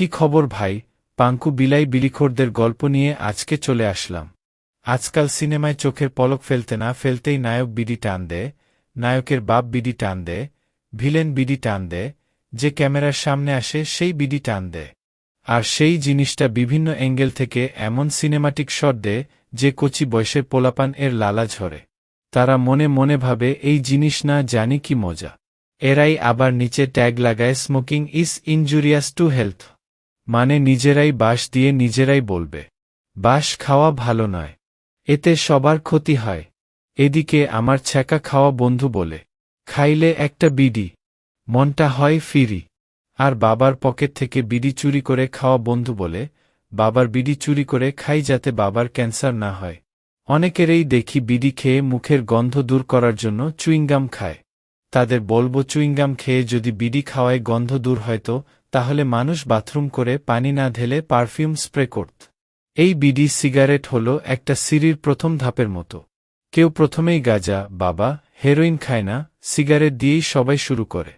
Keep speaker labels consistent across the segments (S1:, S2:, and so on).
S1: কি খবর ভাই? পাঙ্কু বিলাই বিলিখোরদের গল্প নিয়ে আজকে চলে আসলাম। আজকাল সিনেমায় চোখের পলক ফেলতে না ফেলতেই নায়ক বিডি টান দেয়, নায়কের বাপ বিডি টান দেয়, ভিলেন বিডি টান দেয়, যে ক্যামেরার সামনে আসে সেই বিডি টান দেয়। আর সেই জিনিসটা বিভিন্ন অ্যাঙ্গেল থেকে এমন সিনেমাটিক শট দেয়, যে কচি বয়সের পোলাপান এর লালা ঝরে। তারা মনে মনে ভাবে, এই জিনিস না, জানি কি মজা। এরাই আবার নিচে ট্যাগ লাগায়, smoking is injurious to health. মানে নিজেরাই বাঁশ দিয়ে নিজেরাই বলবে। বাঁশ খাওয়া ভালো নয়। এতে সবার ক্ষতি হয়। এদিকে আমার ছ্যাঁকা খাওয়া বন্ধু বলে, খাইলে একটা বিডি। মনটা হয় ফিরি। আর বাবার পকেট থেকে বিডি চুরি করে খাওয়া বন্ধু বলে, বাবার বিডি চুরি করে খাই যাতে বাবার ক্যান্সার না হয়। অনেকেরই দেখি বিডি খেয়ে মুখের গন্ধ দূর করার জন্য চুইংগাম খায়। তাদের বলব চুইংগাম খেয়ে যদি বিডি খাওয়ায় গন্ধ দূর হয়তো তাহলে মানুষ বাথরুম করে পানি না ঢেলে পারফিউম স্প্রে করত। এই বিডি সিগারেট হল একটা সিঁড়ির প্রথম ধাপের মতো। কেউ প্রথমেই গাজা, বাবা, হেরোইন খায় না, সিগারেট দিয়েই সবাই শুরু করে।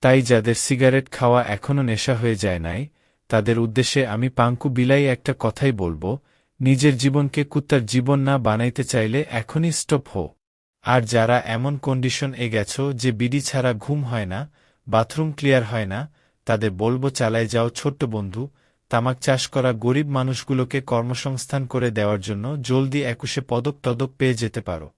S1: তাই যাদের সিগারেট খাওয়া এখনও নেশা হয়ে যায় নাই, তাদের উদ্দেশ্যে আমি পাঙ্কু বিলাই একটা কথাই বলব, নিজের জীবনকে কুত্তার জীবন না বানাইতে চাইলে এখনই স্টপ হো আর যারা এমন কন্ডিশন এ গেছ যে বিডি ছাড়া ঘুম হয় না, বাথরুম ক্লিয়ার হয় না তাদের বলব চালায় যাও ছোট্ট বন্ধু, তামাক চাষ করা গরিব মানুষগুলোকে কর্মসংস্থান করে দেওয়ার জন্য জলদি একুশে পদক তদক পেয়ে যেতে পারো।